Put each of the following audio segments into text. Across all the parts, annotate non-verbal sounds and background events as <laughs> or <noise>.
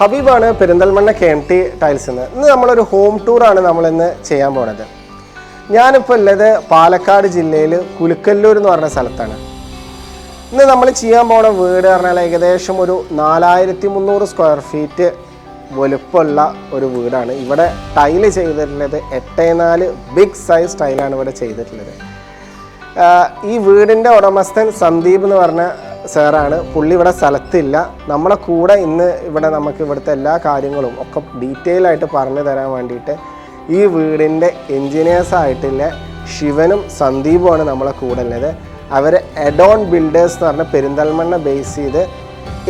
ഹബീബാണ് Perinthalmanna K M T tiles നിന്ന് ഇന്ന് നമ്മളൊരു ഹോം ടൂറാണ് നമ്മളിന്ന് ചെയ്യാൻ പോണത്. ഞാനിപ്പോൾ ഉള്ളത് പാലക്കാട് ജില്ലയിൽ കുലുക്കല്ലൂർ എന്ന് പറഞ്ഞ സ്ഥലത്താണ്. ഇന്ന് നമ്മൾ ചെയ്യാൻ പോണ വീട് പറഞ്ഞാൽ ഏകദേശം ഒരു നാലായിരത്തി മുന്നൂറ് സ്ക്വയർ ഫീറ്റ് വലുപ്പമുള്ള ഒരു വീടാണ്. ഇവിടെ ടൈൽ ചെയ്തിട്ടുള്ളത് എട്ടേ നാല് ബിഗ് സൈസ് ടൈലാണ് ഇവിടെ ചെയ്തിട്ടുള്ളത്. ഈ വീടിന്റെ ഉടമസ്ഥൻ സന്ദീപ് എന്ന് പറഞ്ഞ സാറാണ്. പുള്ളി ഇവിടെ സ്ഥലത്തില്ല. നമ്മളെ കൂടെ ഇന്ന് ഇവിടെ നമുക്ക് ഇവിടുത്തെ എല്ലാ കാര്യങ്ങളും ഒക്കെ ഡീറ്റെയിൽ ആയിട്ട് പറഞ്ഞു തരാൻ വേണ്ടിയിട്ട് ഈ വീടിന്റെ എൻജിനീയേഴ്സ് ആയിട്ടുള്ള ശിവനും സന്ദീപുമാണ് നമ്മളെ കൂടെ ഉള്ളത്. അവർ എഡോൺ ബിൽഡേഴ്സ് എന്ന് പറഞ്ഞ പെരിന്തൽമണ്ണ ബേസ് ചെയ്ത്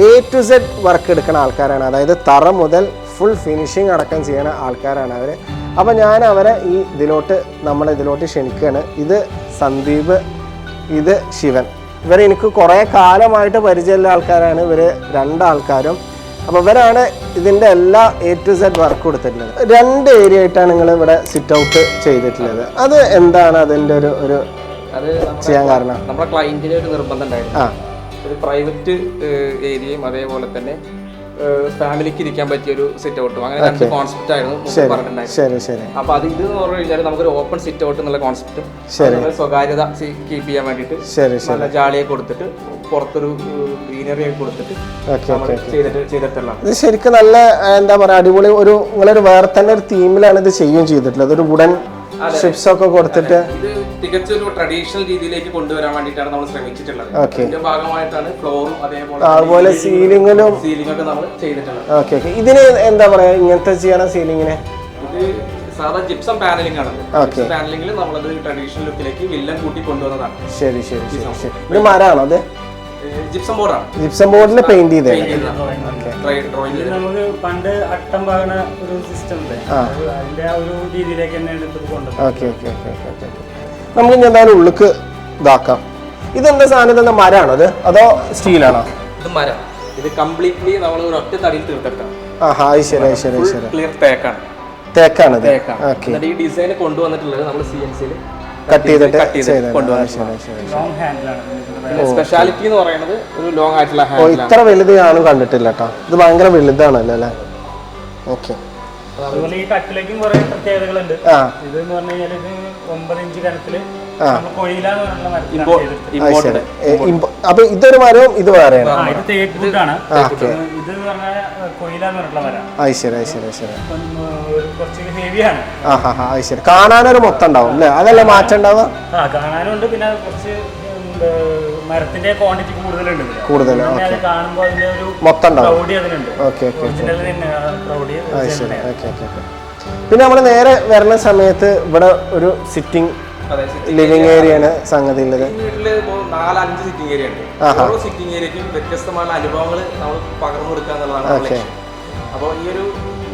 എ ടു സെഡ് വർക്ക് എടുക്കുന്ന ആൾക്കാരാണ്. അതായത് തറ മുതൽ ഫുൾ ഫിനിഷിങ് അടക്കം ചെയ്യുന്ന ആൾക്കാരാണ് അവർ അപ്പോൾ ഞാൻ അവരെ ഈ ഇതിലോട്ട് നമ്മളിതിലോട്ട് ക്ഷണിക്കുകയാണ് ഇത് സന്ദീപ് ഇത് ശിവൻ. ഇവർ എനിക്ക് കുറേ കാലമായിട്ട് പരിചയമുള്ള ആൾക്കാരാണ്. ഇവർ രണ്ടാൾക്കാരും. അപ്പോൾ ഇവരാണ് ഇതിന്റെ എല്ലാ എ ടു സെഡ് വർക്ക് കൊടുത്തിട്ടുള്ളത്. രണ്ട് ഏരിയ ആയിട്ടാണ് നിങ്ങൾ ഇവിടെ സിറ്റ് ഔട്ട് ചെയ്തിട്ടുള്ളത്. അത് എന്താണ് അതിന്റെ ഒരു ഒരു ചെയ്യാൻ കാരണം? നമ്മുടെ ക്ലയന്റിന് ഒരു നിർബന്ധം ഉണ്ടായിരുന്നു. ഒരു പ്രൈവറ്റ് ഏരിയയും അതേപോലെ തന്നെ ഫാമിലിക്ക് ഇരിക്കാൻ പറ്റിയ ഒരു സിറ്റ് ഔട്ടും അങ്ങനെ രണ്ട് കോൺസെപ്റ്റ് ആയിരുന്നു പറഞ്ഞിട്ടുണ്ടായിരുന്നു അപ്പൊ അത് ഇത് എന്ന് പറഞ്ഞു കഴിഞ്ഞാൽ നമുക്കൊരു ഓപ്പൺ സിറ്റ് ഔട്ട് എന്നുള്ള കോൺസെപ്റ്റും. സ്വകാര്യത കീപ്പ് ചെയ്യാൻ വേണ്ടിയിട്ട് നല്ല ജാളിയെ കൊടുത്തിട്ട് പുറത്തൊരു ഗ്രീനറി ഒക്കെ കൊടുത്തിട്ട് ഓക്കെ ചെയ്തിട്ട് ചെയ്തിട്ടുള്ള ഇത് ശരിക്കും നല്ല എന്താ പറയാ അടിപൊളി ഒരു നിങ്ങളൊരു വേറെ തന്നെ ഒരു തീമിലാണ് ഇത് ചെയ്യുകയും ചെയ്തിട്ടുള്ളത്. ഒരു വുഡൻ ഷിപ്സ് ഒക്കെ കൊടുത്തിട്ട് ഇത് തികച്ചൊരു ട്രഡീഷണൽ രീതിയിലേക്ക് കൊണ്ടുവരാൻ വേണ്ടിയിട്ടാണ് നമ്മൾ ശ്രമിച്ചിട്ടുള്ളത്. അതിന്റെ ഭാഗമായിട്ടാണ് ഫ്ലോറും അതേപോലെ അതുപോലെ സീലിങ്ങിലും സീലിംഗ് ഒക്കെ നമ്മൾ ചെയ്തിട്ടുള്ളത്. ഓക്കെ ഓക്കെ ഇതിന് എന്താ പറയാ ഇങ്ങനത്തെ ചെയ്യണ സീലിംഗിന് ഇത് സാധാ ജിപ്സം പാനലിംഗ് ആണ്. പാനലിംഗിൽ നമ്മളത് ട്രഡീഷണൽ ലുക്കിലേക്ക് വില്ലൻ കൂട്ടി കൊണ്ടുവന്നതാണ്. ശരി ശരി ശരി ഇത് മരാണോ അത്? ജിപ്സം ബോർഡാണ് ജിപ്സം ബോർഡിൽ പെയിന്റ് ചെയ്തേ ഡ്രോയിങ് നമുക്ക് പണ്ട് അട്ടം പാകണ ഒരു സിസ്റ്റം അതിന്റെ ആ ഒരു രീതിയിലേക്ക് തന്നെയാണ് ഇത് കൊണ്ടുവന്നത്. ഓക്കെ ഓക്കെ ഓക്കെ ഓക്കെ നമുക്ക് ഇനി എന്തായാലും ഉള്ളിക്ക് ഇതാക്കാം. ഇതെന്താ സാധനം? ഇതെന്താ മരമാണോ അത്? അതോ സ്റ്റീലാണോ? ഇത് മരം. ഇത് കംപ്ലീറ്റ്ലി നമ്മൾ ഒരു ഒറ്റ തടിയിൽ തീർത്തിട്ടാണ് ആ ഹായ് ശരി അത് ശരി അത് ശരി. ക്ലിയർ തേക്കാണ്. തേക്കാണ് ഓക്കെ എന്നിട്ട് ഈ ഡിസൈൻ കൊണ്ടുവന്നിട്ടുള്ളത് നമ്മൾ സി എൻ സിയിൽ കട്ട് ചെയ്തിട്ട് കട്ട് ചെയ്ത് ചെയ്തത് ആ, കൊണ്ടുവന്നിട്ടുള്ളത് ശരി ശരി. സ്പെഷ്യാലിറ്റി എന്ന് പറയുന്നത് ഒരു ലോങ് ആയിട്ടുള്ള ഓ ഹാൻഡിലാണ് ഇത്ര വലുത് ഞാനും കണ്ടിട്ടില്ല കേട്ടോ ഇത് ഭയങ്കര വലുതാണല്ലോ അല്ലേ? ഓക്കെ അതുപോലെ ഈ കട്ടിലേക്കും കുറെ പ്രത്യേകതകളുണ്ട്. ഇത് എന്ന് പറഞ്ഞു കഴിഞ്ഞാൽ ഇത് ഒമ്പത് ഇഞ്ച് കനത്തിൽ അപ്പൊ ഇതൊരു മരവും ഇത് ശരി കാണാനൊരു മൊത്തം ഉണ്ടാവും അല്ലേ? അതല്ലേ മാറ്റം ഉണ്ടാവുക? ആ കാണാനുണ്ട്. പിന്നെ കുറച്ച് മരത്തിന്റെ ക്വാണ്ടിറ്റി കൂടുതലുണ്ട്. കൂടുതൽ കാണുമ്പോൾ അതിന്റെ ഒരു മൊത്തം പിന്നെ നമ്മൾ നേരെ വരുന്ന സമയത്ത് ഇവിടെ ഒരു സിറ്റിംഗ് ലിവിംഗ് ഏരിയ ആണ് സംഗതി ഉള്ളത്. വീട്ടിൽ സിറ്റിംഗ് ഏരിയ ഉണ്ട്. ഓരോ സിറ്റിംഗ് ഏരിയക്കും വ്യത്യസ്തമായ അനുഭവങ്ങൾ നമ്മൾ പകർന്നു കൊടുക്കുക എന്നുള്ളതാണ് അപ്പോൾ ഈ ഒരു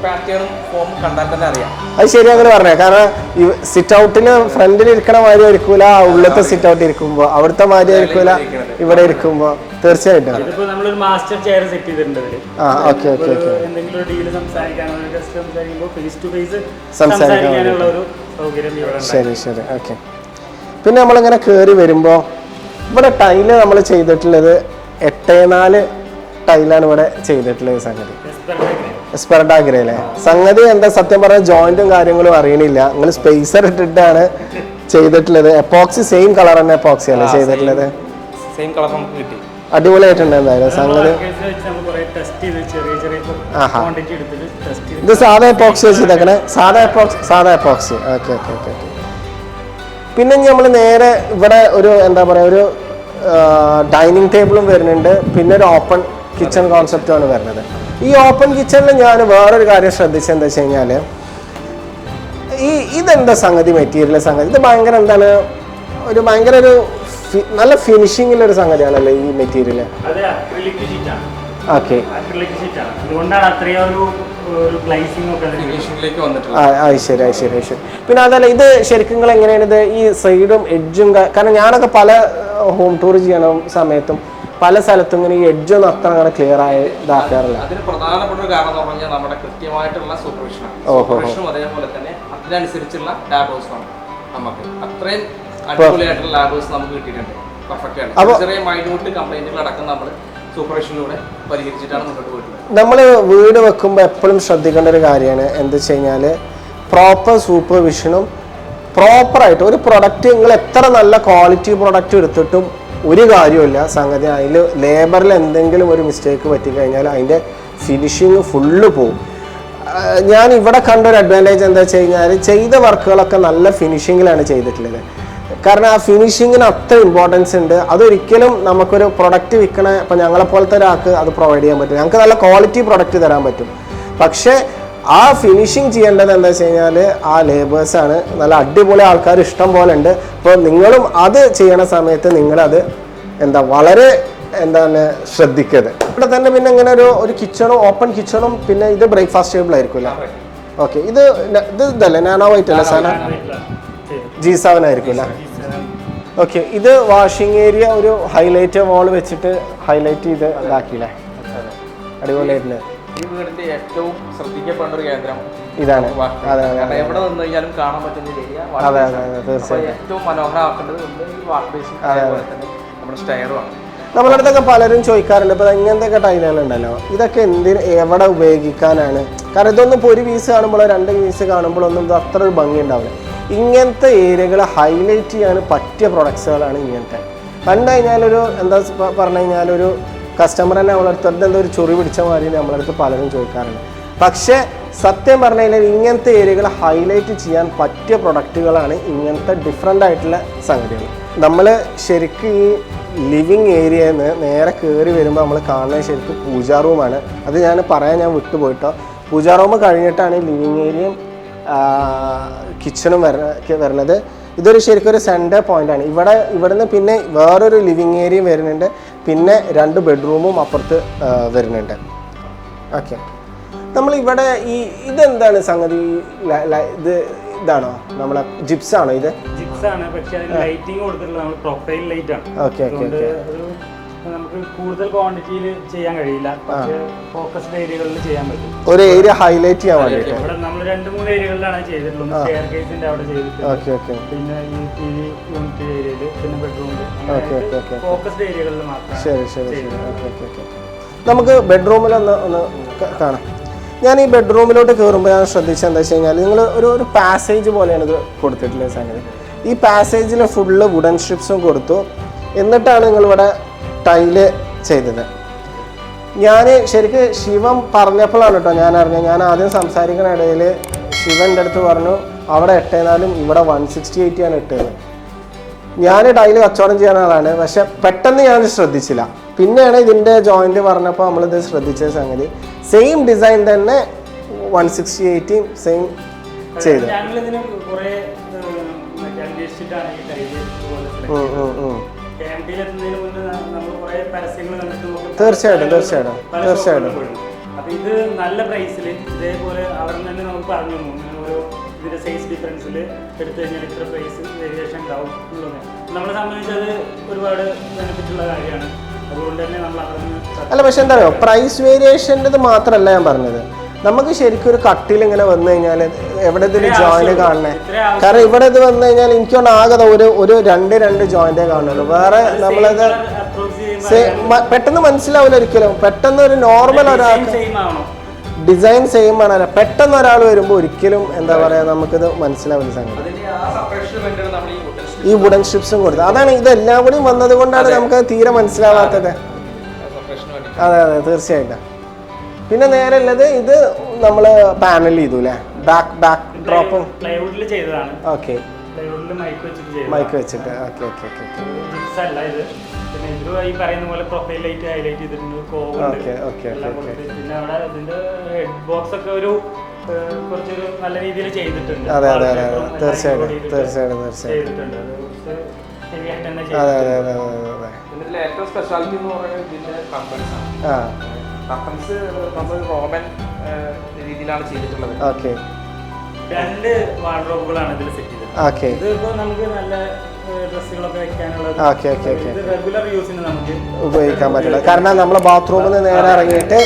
പാറ്റേണും ഫോമും കണ്ടാൽ തന്നെ അറിയാം. അത് ശരി അങ്ങനെ പറഞ്ഞേ. കാരണം ഈ സിറ്റ് ഔട്ടിൽ ഫ്രണ്ടിൽ ഇരിക്കണ മാതിരി ആയിരിക്കൂല ഉള്ളത്തെ സിറ്റ് ഔട്ട് ഇരിക്കുമ്പോൾ അവിടുത്തെ മാതിരി ആയിരിക്കൂല ഇവിടെ ഇരിക്കുമ്പോൾ തീർച്ചയായിട്ടും. ആ ഓക്കെ ഓക്കെ ഓക്കെ. സംസാരിക്കാനുള്ള ശരി ശരി ഓക്കെ. പിന്നെ നമ്മളിങ്ങനെ കേറി വരുമ്പോൾ ഇവിടെ ടൈൽ നമ്മൾ ചെയ്തിട്ടുള്ളത് എട്ടേ നാല് ടൈലാണ് ഇവിടെ ചെയ്തിട്ടുള്ളത് സംഗതി. എസ്പെർഡാഗ്രയിലെ സംഗതി എന്താ? സത്യം പറഞ്ഞാൽ ജോയിന്റും കാര്യങ്ങളും അറിയണില്ല. നിങ്ങൾ സ്പേസർ ഇട്ടിട്ടാണ് ചെയ്തിട്ടുള്ളത്. എപ്പോക്സി സെയിം കളർ തന്നെ എപ്പോക്സി അല്ലേ ചെയ്തിട്ടുള്ളത്? സെയിം കളർ നമുക്ക് കിട്ടി. അടിപൊളിയായിട്ടുണ്ട് എന്തായാലും സംഗതി. Markers നമ്മൾ കുറെ ടെസ്റ്റ് ചെയ്ത് ചെറിയ ചെറിയ ആഹാ. എടുത്തിട്ട് ടെസ്റ്റ് ചെയ്ത് ഇത് സാധാ എപ്പോക്സി വെച്ചിട്ടേക്കണേ സാധാ എപ്പോക്സി സാധാ epoxy okay okay okay okay പിന്നെ നമ്മൾ നേരെ ഇവിടെ ഒരു എന്താ പറയുക ഒരു ഡൈനിങ് ടേബിളും വരുന്നുണ്ട്. പിന്നെ ഒരു ഓപ്പൺ കിച്ചൺ കോൺസെപ്റ്റുമാണ് വരുന്നത്. ഈ ഓപ്പൺ കിച്ചണിൽ ഞാൻ വേറൊരു കാര്യം ശ്രദ്ധിച്ചത് എന്താ വെച്ച് കഴിഞ്ഞാൽ ഈ ഇതെന്താ സംഗതി മെറ്റീരിയൽ സംഗതി? ഇത് ഭയങ്കര എന്താണ് ഒരു ഭയങ്കര ഒരു നല്ല ഫിനിഷിങ്ങിലൊരു സംഗതിയാണല്ലോ ഈ മെറ്റീരിയൽ ഓക്കെ ശരി ആ, ശരി ശരി പിന്നെ അതല്ല ഇത് ശരിക്കും നിങ്ങൾ എങ്ങനെയാണ് ഇത് ഈ സൈഡും എഡ്ജും കാരണം ഞാനൊക്കെ പല ഹോം ടൂർ ചെയ്യണ സമയത്തും പല സ്ഥലത്തും ഇങ്ങനെ ഈ എഡ്ജൊന്നും അത്ര അങ്ങനെ ക്ലിയർ ആയി ഇതാക്കാറില്ല. അതിന് പ്രധാനപ്പെട്ട ഒരു കാരണം എന്ന് പറഞ്ഞാൽ നമ്മുടെ കൃത്യമായിട്ടുള്ള സൂപ്പർവിഷനാണ്. സൂപ്പർവിഷനും അതേപോലെ തന്നെ അതിനനുസരിച്ചുള്ള നമുക്ക്. അത്രയും അടിപൊളിയായിട്ടുള്ള ലാബോസ് നമുക്ക് കിട്ടിയിട്ടുണ്ട്. പെർഫെക്റ്റ് ആണ്. ചെറിയ ചെറിയ മൈന്യൂട്ട് കംപ്ലൈന്റുകൾ അടക്കം നമ്മൾ സൂപ്പർവിഷനിലൂടെ പരിഹരിച്ചിട്ടാണ് മുന്നോട്ട് പോയിട്ടുള്ളത്. നമ്മൾ വീട് വെക്കുമ്പോൾ എപ്പോഴും ശ്രദ്ധിക്കേണ്ട ഒരു കാര്യമാണ് എന്താ വെച്ച് കഴിഞ്ഞാൽ പ്രോപ്പർ സൂപ്പർവിഷനും പ്രോപ്പറായിട്ട് ഒരു പ്രൊഡക്റ്റ് നിങ്ങൾ എത്ര നല്ല ക്വാളിറ്റി പ്രൊഡക്റ്റ് എടുത്തിട്ടും ഒരു കാര്യമില്ല സംഗതി അതിൽ ലേബറിൽ എന്തെങ്കിലും ഒരു മിസ്റ്റേക്ക് പറ്റിക്കഴിഞ്ഞാൽ അതിന്റെ ഫിനിഷിങ് ഫുള്ള് പോകും ഞാൻ ഇവിടെ കണ്ട ഒരു അഡ്വാന്റേജ് എന്താ വെച്ച് കഴിഞ്ഞാൽ ചെയ്ത വർക്കുകളൊക്കെ നല്ല ഫിനിഷിങ്ങിലാണ് ചെയ്തിട്ടുള്ളത്. കാരണം ആ ഫിനിഷിങ്ങിന് അത്ര ഇമ്പോർട്ടൻസ് ഉണ്ട്. അതൊരിക്കലും നമുക്കൊരു പ്രൊഡക്റ്റ് വിൽക്കണ ഇപ്പം ഞങ്ങളെപ്പോലത്തെ ഒരാൾക്ക് അത് പ്രൊവൈഡ് ചെയ്യാൻ പറ്റും ഞങ്ങൾക്ക് നല്ല ക്വാളിറ്റി പ്രൊഡക്റ്റ് തരാൻ പറ്റും. പക്ഷേ ആ ഫിനിഷിങ് ചെയ്യേണ്ടത് എന്താ വെച്ച് കഴിഞ്ഞാൽ ആ ലേബേഴ്സാണ് നല്ല അടിപൊളി ആൾക്കാർ ഇഷ്ടം പോലെ ഉണ്ട്. അപ്പോൾ നിങ്ങളും അത് ചെയ്യണ സമയത്ത് നിങ്ങളത് എന്താ വളരെ എന്താണ് ശ്രദ്ധിക്കരുത്. ഇവിടെ തന്നെ പിന്നെ ഇങ്ങനെ ഒരു ഒരു കിച്ചണും ഓപ്പൺ കിച്ചണും പിന്നെ ഇത് ബ്രേക്ക്ഫാസ്റ്റ് ടേബിൾ ആയിരിക്കും അല്ലേ ഓക്കെ ഇത് ഇത് ഇതല്ലേ? നാനോ വൈറ്റ് അല്ലേ? സാധനം ജി സെവൻ ആയിരിക്കും ഓക്കെ ഇത് വാഷിംഗ് ഏരിയ ഒരു ഹൈലൈറ്റ് വാൾ വെച്ചിട്ട് ഹൈലൈറ്റ് ചെയ്ത് ഇതാക്കിയില്ലേ? അടിപൊളിയായിട്ടുണ്ട് ഈ വീടിന്റെ ഏറ്റവും ശ്രദ്ധിക്കപ്പെടേണ്ട ഒരു കേന്ദ്രം ഇതാണ്. കാരണം എവിടെ നിന്ന് കഴിഞ്ഞാലും കാണാൻ പറ്റുന്ന ഒരു ഏരിയ ഏറ്റവും മനോഹരമാക്കേണ്ടത് ഈ വാഷ് ബേസിൻ അതേപോലെ തന്നെ നമ്മുടെ സ്റ്റെയറുമാണ് നമ്മുടെ അടുത്തൊക്കെ പലരും ചോദിക്കാറുണ്ട് ഇപ്പൊ ഇങ്ങനത്തെ ടൈലുകൾ ഉണ്ടല്ലോ. ഇതൊക്കെ എന്തിന് എവിടെ ഉപയോഗിക്കാനാണ്? കാരണം ഇതൊന്നും ഇപ്പോൾ ഒരു പീസ് കാണുമ്പോഴോ രണ്ട് പീസ് കാണുമ്പോഴൊന്നും ഒന്നും അത്ര ഒരു ഭംഗി ഉണ്ടാവില്ല. ഇങ്ങനത്തെ ഏരിയകളെ ഹൈലൈറ്റ് ചെയ്യാൻ പറ്റിയ പ്രൊഡക്ട്സുകളാണ് ഇങ്ങനത്തെ. കണ്ടു കഴിഞ്ഞാൽ ഒരു എന്താ പറഞ്ഞു കഴിഞ്ഞാൽ ഒരു കസ്റ്റമർ തന്നെ നമ്മളടുത്ത് എന്തോ ഒരു ചൊറി പിടിച്ച മാതിരി നമ്മളടുത്ത് പലരും ചോദിക്കാറുണ്ട്. പക്ഷേ സത്യം പറഞ്ഞു കഴിഞ്ഞാൽ ഇങ്ങനത്തെ ഏരിയകൾ ഹൈലൈറ്റ് ചെയ്യാൻ പറ്റിയ പ്രൊഡക്റ്റുകളാണ് ഇങ്ങനത്തെ ഡിഫറെന്റ് ആയിട്ടുള്ള സംഗതികൾ. നമ്മൾ ശരിക്കും ഈ ലിവിങ് ഏരിയയിൽ നിന്ന് നേരെ കയറി വരുമ്പോൾ നമ്മൾ കാണുന്നത് ശരിക്കും പൂജാ റൂമാണ് അത് ഞാൻ പറയാൻ ഞാൻ വിട്ടുപോയിട്ടോ. പൂജാ റൂം കഴിഞ്ഞിട്ടാണ് ലിവിങ് ഏരിയയും കിച്ചണും വര വരുന്നത്. ഇതൊരു ശരിക്കും ഒരു സെന്റർ പോയിന്റാണ് ഇവിടെ ഇവിടുന്ന് പിന്നെ വേറൊരു ലിവിങ് ഏരിയയും വരുന്നുണ്ട്. പിന്നെ രണ്ട് ബെഡ്റൂമും അപ്പുറത്ത് വരുന്നുണ്ട്. ഓക്കെ. നമ്മൾ ഇവിടെ ഈ ഇതെന്താണ് സംഗതി? ഇത് ഇതാണോ? നമ്മളെ ജിപ്സ് ആണോ ഇത് ജിപ്സ് ആണ് പക്ഷേ ലൈറ്റിംഗ് കൊടുത്തിട്ടുള്ള നമ്മൾ പ്രൊഫൈൽ ലൈറ്റ് ആണ് ഓക്കെ ഓക്കെ. ഓക്കെ നമുക്ക് കൂടുതൽ ക്വാണ്ടിറ്റിയിൽ ചെയ്യാൻ കഴിയില്ല. പക്ഷേ ഫോക്കസ്ഡ് ഏരിയകളിൽ ചെയ്യാൻ പറ്റും. ഒരു ഏരിയ ഹൈലൈറ്റ് ചെയ്യാൻ വേണ്ടിയിട്ട്. ഇവിടെ നമ്മൾ രണ്ട് മൂന്ന് ഏരിയകളിലാണ് ചെയ്തിട്ടുള്ളത്. സ്റ്റെയർ കേസിന്റെ അവിടെ ചെയ്തിട്ടുണ്ട് ഓക്കെ ഓക്കെ. പിന്നെ ഈ ടി വി യൂണിറ്റ് ഏരിയയിൽ പിന്നെ ബെഡ്റൂമിൽ ഓക്കെ, ഓക്കെ, ഓക്കെ. ഫോക്കസ്ഡ് ഏരിയകളിൽ മാത്രം ശരി ശരി ശരി. Okay okay okay. നമുക്ക് ഒന്ന് ക- കാണാം. ഞാൻ ഈ ബെഡ്റൂമിലോട്ട് കയറുമ്പോൾ ഞാൻ ശ്രദ്ധിച്ചത് എന്താ വെച്ച് കഴിഞ്ഞാൽ നിങ്ങൾ ഒരു ഒരു പാസേജ് പോലെയാണ് ഇത് കൊടുത്തിട്ടുള്ളത് സംഗതി. ഈ പാസേജിൽ ഫുള്ള് വുഡൻ സ്ട്രിപ്സും കൊടുത്തു. എന്നിട്ടാണ് നിങ്ങളിവിടെ ടൈൽ ചെയ്തത്. ഞാൻ ശരിക്ക് ശിവം പറഞ്ഞപ്പോഴാണ് കേട്ടോ ഞാൻ അറിഞ്ഞത്. ഞാൻ ആദ്യം സംസാരിക്കുന്ന ഇടയിൽ ശിവന്റെ അടുത്ത് പറഞ്ഞു അവിടെ എട്ടേനാലും ഇവിടെ വൺ സിക്സ്റ്റി എയ്റ്റിയാണ് ഇട്ടത് ഞാൻ ടൈൽ കച്ചവടം ചെയ്യുന്ന ആളാണ് പക്ഷെ പെട്ടെന്ന് ഞാൻ ശ്രദ്ധിച്ചില്ല. പിന്നെയാണ് ഇതിന്റെ ജോയിന്റ് പറഞ്ഞപ്പോൾ നമ്മളിത് ശ്രദ്ധിച്ച സംഗതി. സെയിം ഡിസൈൻ തന്നെ വൺ സിക്സ്റ്റി എയ്റ്റീൻ സെയിം ചെയ്തു. നമ്മൾ തീർച്ചയായിട്ടും, തീർച്ചയായിട്ടും, തീർച്ചയായിട്ടും. അപ്പൊ ഇത് നല്ല പ്രൈസിൽ ഇതേപോലെ അവിടെ തന്നെ നമുക്ക് പറഞ്ഞു ഓരോ ഇതിന്റെ സൈസ് ഡിഫറൻസിൽ എടുത്തു കഴിഞ്ഞാൽ ഇത്ര പ്രൈസ് വേരിയേഷൻ ഉണ്ടാവും എന്നുള്ളത്. നമ്മളെ സംബന്ധിച്ച് അത് ഒരുപാട് ബെനിഫിറ്റ് ഉള്ള കാര്യമാണ്. അതുകൊണ്ട് തന്നെ നമ്മൾ അവിടെ അല്ല പക്ഷെ എന്താ പറയുക പ്രൈസ് വേരിയേഷന്റെ മാത്രമല്ല ഞാൻ പറഞ്ഞത്. നമുക്ക് ശരിക്കും ഒരു കട്ടിൽ ഇങ്ങനെ വന്നു കഴിഞ്ഞാൽ എവിടെ ഇതിൽ ജോയിന്റ് കാണണേ? ഇത്രേ കാരണം ഇവിടെ ഇത് വന്നു കഴിഞ്ഞാൽ എനിക്ക് തോന്നുന്നു ആകെ ഒരു ഒരു രണ്ട് രണ്ട് ജോയിന്റേ കാണുള്ളൂ. വേറെ നമ്മളത് പെട്ടെന്ന് മനസ്സിലാവില്ല ഒരിക്കലും. പെട്ടെന്ന് ഒരു നോർമൽ ഒരാൾ ഡിസൈൻ സെയിം ആണ്. പെട്ടെന്ന് ഒരാൾ വരുമ്പോൾ ഒരിക്കലും എന്താ പറയാ നമുക്കിത് മനസ്സിലാവില്ല സംഗതി. ഈ വുഡൻ സ്ട്രിപ്സും കൊടുത്തു അതാണ് ഇതെല്ലാം കൂടി വന്നത് കൊണ്ടാണ് നമുക്ക് തീരെ മനസ്സിലാവാത്തത്. അതെ അതെ തീർച്ചയായിട്ടും. പിന്നെ നേരെ ഉള്ളത് ഇത് നമ്മൾ പാനൽ ചെയ്തു അല്ലേ ബാക്ക് ബാക്ക് ഡ്രോപ്പും ഓക്കെ മൈക്ക് വെച്ചിട്ട് ഓക്കെ ഓക്കെ ഓക്കെ പിന്നെ ഇത് ഈ പറയുന്ന പോലെ പ്രൊഫൈൽ ലൈറ്റ് ഹൈലൈറ്റ് ചെയ്തിട്ടുണ്ട്. കോവുണ്ട്. ഓക്കെ ഓക്കെ എല്ലാം ഓക്കെ പിന്നെ അവിടെ ഇതിന്റെ ഹെഡ് ബോക്സ് ഒക്കെ ഒരു ഏഹ്, കുറച്ചൊരു നല്ല രീതിയിൽ ചെയ്തിട്ടുണ്ട്. അതെ അതെ അതെ അതെ. തീർച്ചയായിട്ടും തീർച്ചയായിട്ടും തീർച്ചയായിട്ടും. ചെയ്തിട്ടുണ്ട്. അത് കുറച്ച് തന്നെ അതെ ചെയ്തിട്ടുണ്ട്. അതെ അതെ അതെ അതെ. ഏറ്റവും സ്പെഷ്യാലിറ്റി എന്ന് പറയുന്നത് ഇതിന്റെ കമ്പൻസ് ആണ്. ആ. കമ്പൻസ് നമ്മൾ റോമൻ രീതിയിലാണ് ചെയ്തിട്ടുള്ളത്. ഓക്കെ. രണ്ട് വാർഡ്രോബുകളാണ് ഇതിൽ സെറ്റ് ചെയ്തത് ഓക്കെ. ഇത് ഇപ്പോൾ നമുക്ക് നല്ല ഓക്കെ ഓക്കെ ഓക്കെ. ഉപയോഗിക്കാൻ പറ്റില്ല. കാരണം നമ്മളെ ബാത്റൂമിൽ നിന്ന് നേരെ ഇറങ്ങിയിട്ട്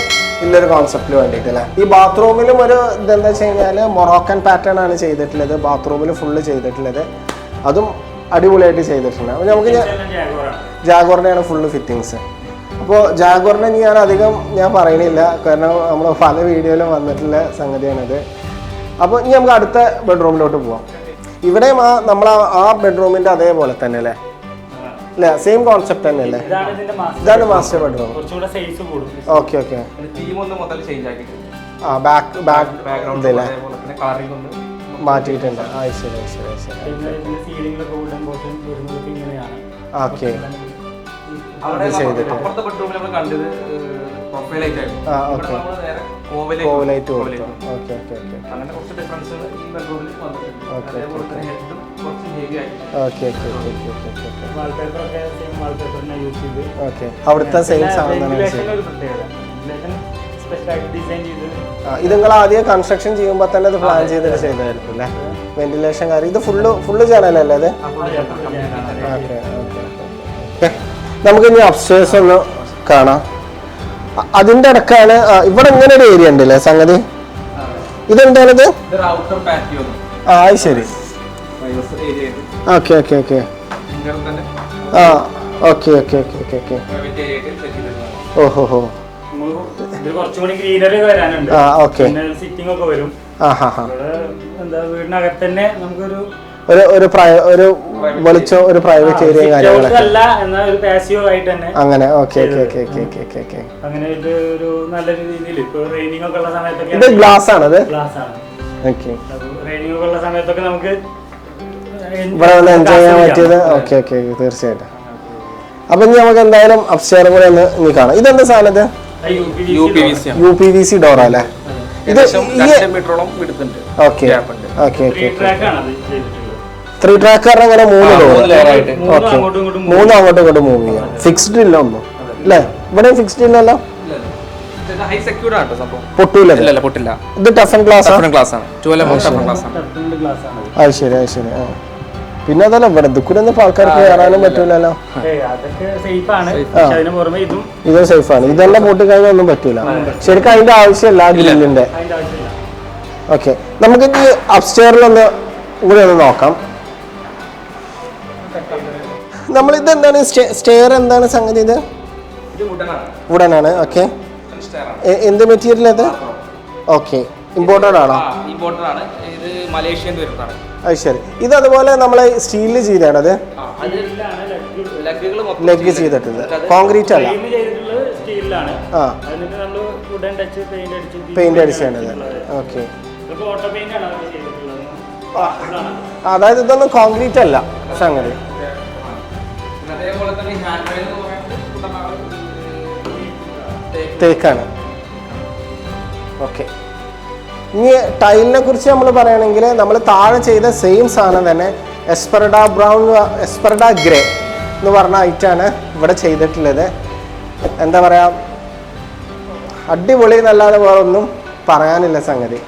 ഇല്ലൊരു കോൺസെപ്റ്റിൽ വേണ്ടിയിട്ട് അല്ലേ ഈ ബാത്റൂമിലും ഒരു ഇതെന്താ വെച്ച് കഴിഞ്ഞാൽ മൊറോക്കൻ പാറ്റേൺ ആണ് ചെയ്തിട്ടുള്ളത്. ബാത്റൂമിൽ ഫുള്ള് ചെയ്തിട്ടുള്ളത്. അതും അടിപൊളിയായിട്ട് ചെയ്തിട്ടുണ്ട്. അപ്പോൾ നമുക്ക് ജാഗോറിനെയാണ് ജാഗോറിന്റെയാണ് ഫുള്ള് ഫിറ്റിങ്സ് അപ്പോൾ ജാഗോറിനെ ഞാൻ അധികം ഞാൻ പറയണില്ല. കാരണം നമ്മൾ പല വീഡിയോയിലും വന്നിട്ടുള്ള സംഗതിയാണിത്. അപ്പോൾ ഇനി നമുക്ക് അടുത്ത ബെഡ്റൂമിലോട്ട് പോവാം. ഇവിടെയും ആ നമ്മൾ ആ ബെഡ്റൂമിന്റെ അതേപോലെ തന്നെ അല്ലേ? അല്ലേ സെയിം കോൺസെപ്റ്റ് തന്നെ അല്ലേ ഇതാണ് മാസ്റ്റർ ബെഡ്റൂം ഓക്കെ ഓക്കെ ആ ബാക്ക് ബാക്ക് ബാക്ക്ഗ്രൗണ്ട് മാറ്റിയിട്ടുണ്ട്. ആ ശരി ശരി ശരി. ഓക്കെ ചെയ്തിട്ട്. അപ്പുറത്തെ ബെഡ്റൂമിൽ നമ്മൾ കണ്ടത് പ്രൊഫൈൽ ലൈറ്റ് ആയിരുന്നു. ആ, ഇവിടെ okay. നമ്മൾ നേരെ കോവലേക്ക് കോവിലായിട്ട് കൊടുത്തു? Okay okay okay. അങ്ങനെ കുറച്ച് ഡിഫറൻസുകൾ ഈ ബെഡ്റൂമിൽ വന്നിട്ടുണ്ട്. അതേപോലെ തന്നെ ഹെഡും കുറച്ച് ഹെവി ആയിട്ട് okay okay okay okay okay okay. Wallpaper ഒക്കെ സെയിം വാൾപേപ്പർ തന്നെ യൂസ് ചെയ്ത് ഓക്കെ അവിടുത്തെ സെയിം സാധനം ഒരു പ്രത്യേകത. ഇത് നിങ്ങൾ ആദ്യം കൺസ്ട്രക്ഷൻ ചെയ്യുമ്പോൾ തന്നെ ഇത് പ്ലാൻ ചെയ്തിട്ട് ചെയ്തായിരിക്കും അല്ലേ? വെന്റിലേഷൻ കാര്യം. ഇത് ഫുള്ള് ഫുള്ള് ജനലല്ലേ അത്? ഓക്കെ ഓക്കെ നമുക്ക് ഇനി അപ്സ്റ്റേഴ്സ് ഒന്ന് കാണാം. അതിന്റെ ഇടക്കാണ് ഇവിടെ ഇങ്ങനെ ഒരു ഏരിയ ഉണ്ട് അല്ലേ സംഗതി? ഇതെന്താണിത്? ആ അത് ശരി. Okay okay okay. ആ okay okay okay okay okay. ഓഹോ ഹോ ആ ഓക്കെ. സിറ്റിംഗ് ഒക്കെ വരും. ആ ഹാ ഹാ. എന്താ വീടിനകത്ത് തന്നെ നമുക്കൊരു ഒരു ഒരു ഒരു വെളിച്ചം ഒരു പ്രൈവറ്റ് ഏരിയ കാര്യങ്ങളൊക്കെ. അല്ല എന്നാൽ ഒരു പാസീവ് ആയിട്ട് തന്നെ അങ്ങനെ okay okay okay okay okay okay okay അങ്ങനെ ഒരു നല്ല രീതിയിൽ ഇപ്പൊ റെയിനിങ് ഒക്കെ ഉള്ള ഇത് ഗ്ലാസ് ആണ് ഗ്ലാസ് ആണ്. ഓക്കെ റെയിനിങ് ഒക്കെ ഉള്ള സമയത്തൊക്കെ നമുക്ക് ഇവിടെ വന്ന് എൻജോയ് ചെയ്യാൻ പറ്റിയത്? ഓക്കെ ഓക്കെ തീർച്ചയായിട്ടും. അപ്പൊ ഇനി നമുക്ക് എന്തായാലും അപ്സ്റ്റെയർ കൂടെ ഒന്ന് ഇനി കാണാം. ഇതെന്താ സാധനം യു പി വി സി ആണ്. U P V C door അല്ലേ? ഇത് ഓക്കെ ഗ്യാപ്പ് ഉണ്ട്. ഓക്കെ ത്രീ ഓക്കെ ത്രീ ട്രാക്കറിന് അങ്ങനെ മൂന്ന്. ഓക്കെ അങ്ങോട്ടും ഇങ്ങോട്ടും മൂന്ന്. അങ്ങോട്ടും ഇങ്ങോട്ടും മൂവ് ചെയ്യാം. ഫിക്സ്ഡ് ഇല്ല ഒന്നും. അല്ലേ? ഇവിടെ ഫിക്സ്ഡ് ഇല്ലല്ലോ? പൊട്ടൂല പൊട്ടില്ല. ഇത് ക്ലാസ് ആണ്. അത്. ശരി അത് ശരി. ആ. പിന്നെ അതല്ല ഇവിടെ ദുഃഖിലൊന്നും ഇപ്പൊ ആൾക്കാർക്ക് കയറാനും പറ്റൂലല്ലോ? ഇതും ഇത് സേഫാണ് ഇതെല്ലാം പൊട്ടി കഴിഞ്ഞാൽ ഒന്നും പറ്റൂല. ശരിക്കും അതിന്റെ ആവശ്യമില്ല ആ ഗ്രില്ലിന്റെ. അതിന്റെ ആവശ്യമില്ല. ഓക്കെ നമുക്ക് ഇനി അപ്സ്റ്റെയറിലൊന്ന് കൂടി ഒന്ന് നോക്കാം. നമ്മൾ ഇത് എന്താണ് സ്റ്റെയർ എന്താണ് സംഗതി ഇത്? ഇത് വുഡനാണ് ഓക്കെ എന്ത് മെറ്റീരിയൽ അത് ഓക്കെ ഇമ്പോർട്ടഡ് ആണോ? ഇമ്പോർട്ടഡ് ആണ്. ഇത് മലേഷ്യയിൽ നിന്ന് വരുന്നതാണ്. അത് ശരി. ഇത് അതുപോലെ നമ്മൾ സ്റ്റീലിൽ ചെയ്താണത് ലെഗ് ചെയ്തിട്ടുണ്ട് കോൺക്രീറ്റ് അല്ല. ആ. പെയിന്റ് അടിച്ച് പെയിന്റ് അടിച്ചാണത് ഓക്കെ ഇതൊക്കെ ഓട്ടോ പെയിന്റ് ആണ് ചെയ്തിട്ടുള്ളത്. ഇതാണ്. അതായത് ഇതൊന്നും കോൺക്രീറ്റ് അല്ല. സംഗതി. തേക്കാണ്. ഓക്കെ. ഇനി ടൈലിനെ കുറിച്ച് നമ്മൾ പറയുകയാണെങ്കിൽ നമ്മൾ താഴെ ചെയ്ത സെയിം സാധനം തന്നെ എസ്പെർഡ ബ്രൗൺ എസ്പെർഡ ഗ്രേ എന്ന് പറഞ്ഞ ഐറ്റാണ് ഇവിടെ ചെയ്തിട്ടുള്ളത്. എന്താ പറയുക അടിപൊളി എന്നല്ലാതെ വേറെ ഒന്നും പറയാനില്ല സംഗതി.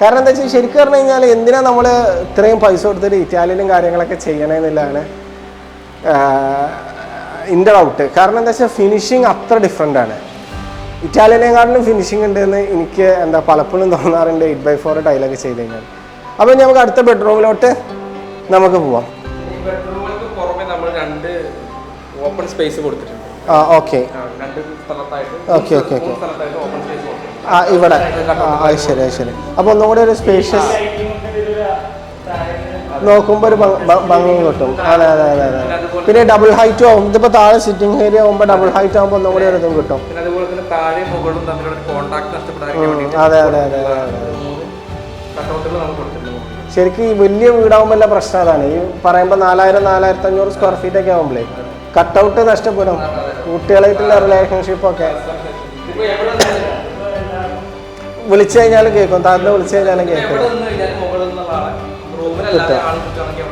കാരണം എന്താ വെച്ചാൽ ശരിക്കും പറഞ്ഞു കഴിഞ്ഞാൽ എന്തിനാ നമ്മൾ ഇത്രയും പൈസ കൊടുത്തിട്ട് ഇറ്റാലിയനും കാര്യങ്ങളൊക്കെ ചെയ്യണമെന്നുള്ളതാണ് എന്റെ ഡൗട്ട് കാരണം എന്താ വെച്ചാൽ ഫിനിഷിങ് അത്ര ഡിഫറെന്റ് ആണ്. ഇറ്റാലിയനെക്കാട്ടിലും ഫിനിഷിംഗ് ഉണ്ടെന്ന് എനിക്ക് എന്താ പലപ്പോഴും തോന്നാറുണ്ട് എയ്റ്റ് ബൈ ഫോർ ടൈലൊക്കെ ചെയ്ത് കഴിഞ്ഞാൽ. അപ്പോൾ ഇനി നമുക്ക് അടുത്ത ബെഡ്റൂമിലോട്ട് നമുക്ക് പോവാം. ഈ ബെഡ്റൂമുകൾക്ക് പുറമെ നമ്മൾ രണ്ട് ഓപ്പൺ സ്പേസ് കൊടുത്തിട്ടുണ്ട്. ആ ഓക്കെ രണ്ട് സ്ഥലത്തായിട്ട് ഓക്കെ ഓക്കെ ഓക്കെ മൂന്ന് സ്ഥലത്തായിട്ട് ഓപ്പൺ സ്പേസ് ആ ഇവിടെ. ആ അത് ശരി അത് ശരി. അപ്പോൾ ഒന്നുകൂടെ ഒരു സ്പേഷ്യസ് നോക്കുമ്പോൾ ഒരു ഭംഗി കിട്ടും. അതെ അതെ അതെ അതെ. പിന്നെ ഡബിൾ ഹൈറ്റ് ആവും. ഇതിപ്പോ താഴെ സിറ്റിംഗ് ഏരിയ ആവുമ്പോ ഡബിൾ ഹൈറ്റ് ആവുമ്പോ ഒന്നും കൂടി ഒരു ഇതും കിട്ടും. പിന്നെ അതുപോലെ തന്നെ താഴെ മുകളും തമ്മിലുള്ള കോൺടാക്ട് നഷ്ടപ്പെടാതിരിക്കാൻ ഉം, വേണ്ടിയിട്ട് അതെ അതെ അതെ ശരിക്കും ഈ വലിയ വീടാവുമ്പോ എല്ലാ പ്രശ്നം അതാണ്. ഈ പറയുമ്പോൾ നാലായിരം നാലായിരത്തി അഞ്ഞൂറ് സ്ക്വയർ ഫീറ്റ് ഒക്കെ ആകുമ്പോഴേ കട്ടൗട്ട് നഷ്ടപ്പെടും. കുട്ടികളായിട്ടുള്ള റിലേഷൻഷിപ്പ് ഒക്കെ. വിളിച്ചു കഴിഞ്ഞാലും കേൾക്കും. താങ്കൾ വിളിച്ചു കഴിഞ്ഞാലും കേൾക്കും. എവിടെ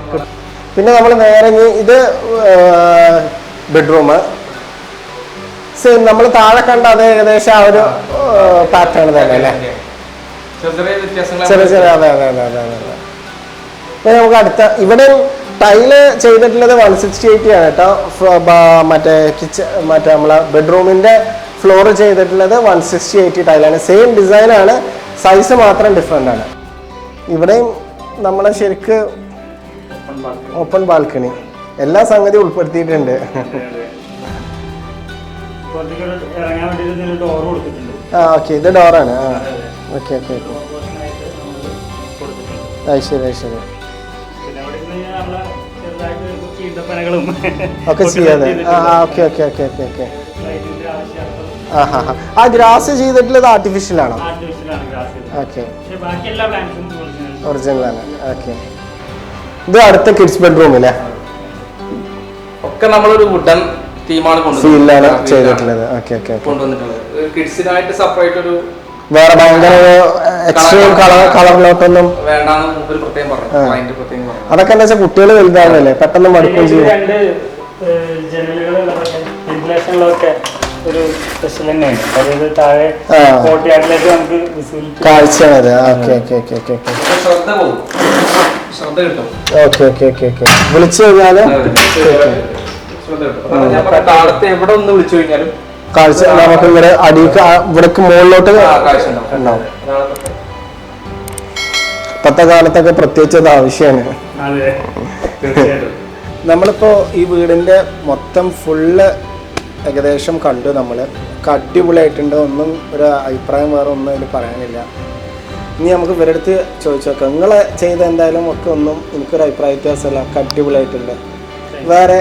പിന്നെ നമ്മൾ നേരെ ഇത് ബെഡ്റൂം സെയിം നമ്മൾ താഴെ കണ്ട അതേ ഏകദേശം ആ ഒരു പാറ്റേൺ തന്നെ അല്ലേ? ചെറിയ ചെറിയ അതെ അതെ അതെ അതെ അതെ പിന്നെ നമുക്ക് അടുത്ത ഇവിടെ ടൈൽ ചെയ്തിട്ടുള്ളത് വൺ സിക്സ്റ്റി എയ്റ്റി ആണ് കേട്ടോ. മറ്റേ കിച്ചൺ മറ്റേ നമ്മളെ ബെഡ്റൂമിന്റെ ഫ്ലോർ ചെയ്തിട്ടുള്ളത് വൺ സിക്സ്റ്റി എയ്റ്റി ടൈലാണ്. സെയിം ഡിസൈനാണ് സൈസ് മാത്രം ഡിഫറെന്റ് ആണ്. ഇവിടെയും നമ്മളെ ശരിക്ക് ഓപ്പൺ ബാൽക്കണി എല്ലാ സംഗതിയും ഉൾപ്പെടുത്തിയിട്ടുണ്ട്. ആ ഓക്കെ ഇത് ഡോറാണ് ആ. ഓക്കെ ഓക്കെ ഓക്കെ അത് ശരി അത് ശരി. <laughs> ഒക്കെ ചെയ്യാതെ ആ okay okay okay okay okay ആ ഹാ ഹാ ആ ഗ്രാസ് ചെയ്തിട്ടുള്ളത് ആർട്ടിഫിഷ്യൽ ആണോ? ഓക്കെ ഒറിജിനൽ ആണ്. ഓക്കെ ഇത് അടുത്ത കിഡ്സ് ബെഡ്റൂം അല്ലേ ഒക്കെ നമ്മളൊരു വുഡൻ തീമാണ് കൊണ്ടുവന്നത്. ചെയ്തിട്ടുള്ളത്. ഓക്കെ ഓക്കെ ഓക്കെ കൊണ്ടുവന്നിട്ടുള്ളത്. കിഡ്സിനായിട്ട് സെപ്പറേറ്റ് ഒരു വേറെ ഭയങ്കര എക്സ്ട്രീം കളർ കളറിലോട്ടൊന്നും വേണ്ടാന്ന് മുമ്പിൽ പ്രത്യേകം പറഞ്ഞു. ക്ലയന്റ് പ്രത്യേകം പറഞ്ഞു. അതൊക്കെ എന്താ വെച്ചാൽ കുട്ടികൾ വലുതാണല്ലേ പെട്ടെന്ന് മടുക്കുകയും ചെയ്യും. രണ്ട് ജനലുകളുള്ളതൊക്കെ വെന്റിലേഷനിലൊക്കെ ഒരു സ്പെഷ്യൽ തന്നെയാണ്. അതായത് താഴെ ആ. കോട്ടയാട്ടിലേക്ക് നമുക്ക് വിസിബിലിറ്റി കാഴ്ചയാണ് അത് okay okay okay okay okay okay okay okay okay. വിളിച്ചു കഴിഞ്ഞാൽ? എവിടെ ഒന്ന് വിളിച്ചു കഴിഞ്ഞാലും കാഴ്ച നമുക്ക് ഇവിടെ അടിക്ക് ഇവിടേക്ക് മുകളിലോട്ട് ഉണ്ടാവും. ഇപ്പത്തെ കാലത്തൊക്കെ പ്രത്യേകിച്ച് അത് ആവശ്യമാണ് <laughs> നമ്മളിപ്പോ ഈ വീടിന്റെ മൊത്തം ഫുള്ള് ഏകദേശം കണ്ടു നമ്മൾ അടിപൊളിയായിട്ടുണ്ട്. ഒന്നും ഒരു അഭിപ്രായം വേറെ ഒന്നും അതിൽ പറയാനില്ല. ഇനി നമുക്ക് ഇവരുടെ അടുത്ത് ചോദിച്ചു നോക്കാം. നിങ്ങൾ ചെയ്ത എന്തായാലും ഒക്കെ ഒന്നും എനിക്കൊരു അഭിപ്രായ വ്യത്യാസമല്ല. ഒക്കെ അടിപൊളിയായിട്ടുണ്ട്. വേറെ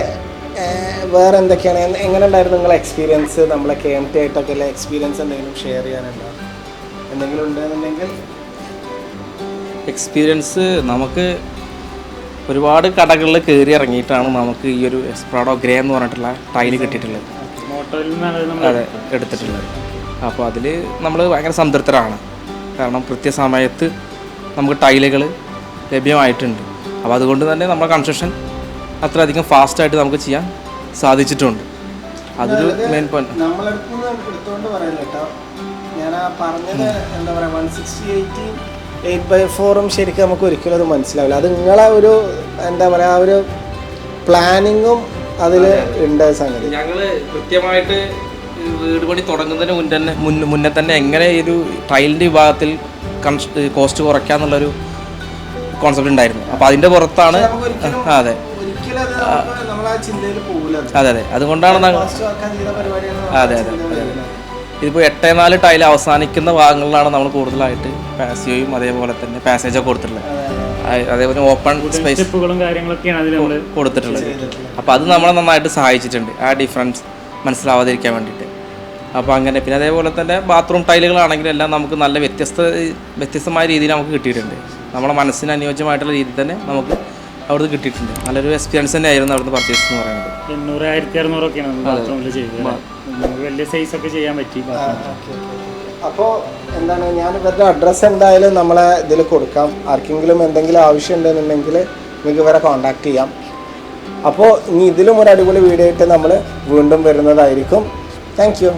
വേറെ എന്തൊക്കെയാണ്? എങ്ങനെ ഉണ്ടായിരുന്നു നിങ്ങളെ എക്സ്പീരിയൻസ് നമ്മളെ കെ എം ടി ആയിട്ടൊക്കെ ഉള്ള എക്സ്പീരിയൻസ് എന്തെങ്കിലും ഷെയർ ചെയ്യാനുണ്ടോ? എന്തെങ്കിലും ഉണ്ടെന്നുണ്ടെങ്കിൽ? എക്സ്പീരിയൻസ് നമുക്ക് ഒരുപാട് കടകളിൽ കയറി ഇറങ്ങിയിട്ടാണ് നമുക്ക് ഈ ഒരു എക്സ്പ്രാഡോ ഗ്രേ എന്ന് പറഞ്ഞിട്ടുള്ള ടൈൽ കിട്ടിയിട്ടുള്ളത്. അതെ എടുത്തിട്ടുള്ളത്. അപ്പോൾ അതിൽ നമ്മൾ ഭയങ്കര സംതൃപ്തരാണ്. കാരണം കൃത്യസമയത്ത് നമുക്ക് ടൈലുകൾ ലഭ്യമായിട്ടുണ്ട്. അപ്പോൾ അതുകൊണ്ട് തന്നെ നമ്മുടെ കൺസ്ട്രക്ഷൻ അത്രയധികം ഫാസ്റ്റായിട്ട് നമുക്ക് ചെയ്യാൻ സാധിച്ചിട്ടുണ്ട്. അതൊരു മെയിൻ പോയിന്റ് നമ്മളെടുത്തുനിന്ന് എടുത്തുകൊണ്ട് പറയില്ല കേട്ടോ? ഞാൻ ആ പറഞ്ഞത് എന്താ പറയുക one sixty eighty eight by ഫോറും ശരിക്കും നമുക്ക് ഒരിക്കലും അത് മനസ്സിലാവില്ല. അത് നിങ്ങളെ ഒരു എന്താ പറയുക ആ ഒരു പ്ലാനിങ്ങും അതിൽ ഉണ്ട് സംഗതി. ഞങ്ങൾ കൃത്യമായിട്ട് വീട് പണി തുടങ്ങുന്നതിന് മുൻ തന്നെ മുന്നേ മുന്നേ തന്നെ എങ്ങനെ ഈ ഒരു ടൈലിന്റെ വിഭാഗത്തിൽ കോസ്റ്റ് കുറയ്ക്കാന്നുള്ളൊരു കോൺസെപ്റ്റ് ഉണ്ടായിരുന്നു. അപ്പോൾ അതിന്റെ പുറത്താണ് അതെ. അത് അതെ അതെ. അതുകൊണ്ടാണ് അതെ അതെ അതെ ഇതിപ്പോൾ എട്ടേ നാല് ടൈൽ അവസാനിക്കുന്ന ഭാഗങ്ങളിലാണ് നമ്മൾ കൂടുതലായിട്ട് പാസിയോയും അതേപോലെ തന്നെ പാസേജൊക്കെ കൊടുത്തിട്ടുള്ളത്. അതേപോലെ ഓപ്പൺ സ്പേസ് കാര്യങ്ങളൊക്കെയാണ് അതിൽ നമ്മൾ കൊടുത്തിട്ടുള്ളത്. അപ്പോൾ അത് നമ്മളെ നന്നായിട്ട് സഹായിച്ചിട്ടുണ്ട്. ആ ഡിഫറൻസ് മനസ്സിലാവാതിരിക്കാൻ വേണ്ടിയിട്ട്. അപ്പോൾ അങ്ങനെ. പിന്നെ അതേപോലെ തന്നെ ബാത്റൂം ടൈലുകളാണെങ്കിലും എല്ലാം നമുക്ക് നല്ല വ്യത്യസ്ത വ്യത്യസ്തമായ രീതിയിൽ നമുക്ക് കിട്ടിയിട്ടുണ്ട്. നമ്മുടെ മനസ്സിന് അനുയോജ്യമായിട്ടുള്ള രീതിയിൽ തന്നെ നമുക്ക് അവിടുന്ന് കിട്ടിയിട്ടുണ്ട്. നല്ലൊരു എക്സ്പീരിയൻസ് തന്നെ ആയിരുന്നു അവിടുന്ന് പർച്ചേസ് എന്ന് പറയുന്നത്. എണ്ണൂറ് ആയിരത്തി അറുന്നൂറൊക്കെയാണ് നമ്മൾ ബാത്റൂമിൽ ചെയ്തത് വലിയ സൈസ് ഒക്കെ ചെയ്യാൻ പറ്റി അപ്പോൾ എന്താണ് ഞാൻ ഇവരുടെ അഡ്രസ്സ് എന്തായാലും നമ്മളെ ഇതിൽ കൊടുക്കാം. ആർക്കെങ്കിലും എന്തെങ്കിലും ആവശ്യം ഉണ്ടെന്നുണ്ടെങ്കിൽ നിങ്ങൾക്ക് ഇവരെ കോൺടാക്ട് ചെയ്യാം. അപ്പോൾ ഇനി ഇതിലും ഒരു അടിപൊളി വീഡിയോ ആയിട്ട് നമ്മൾ വീണ്ടും വരുന്നതായിരിക്കും. Thank you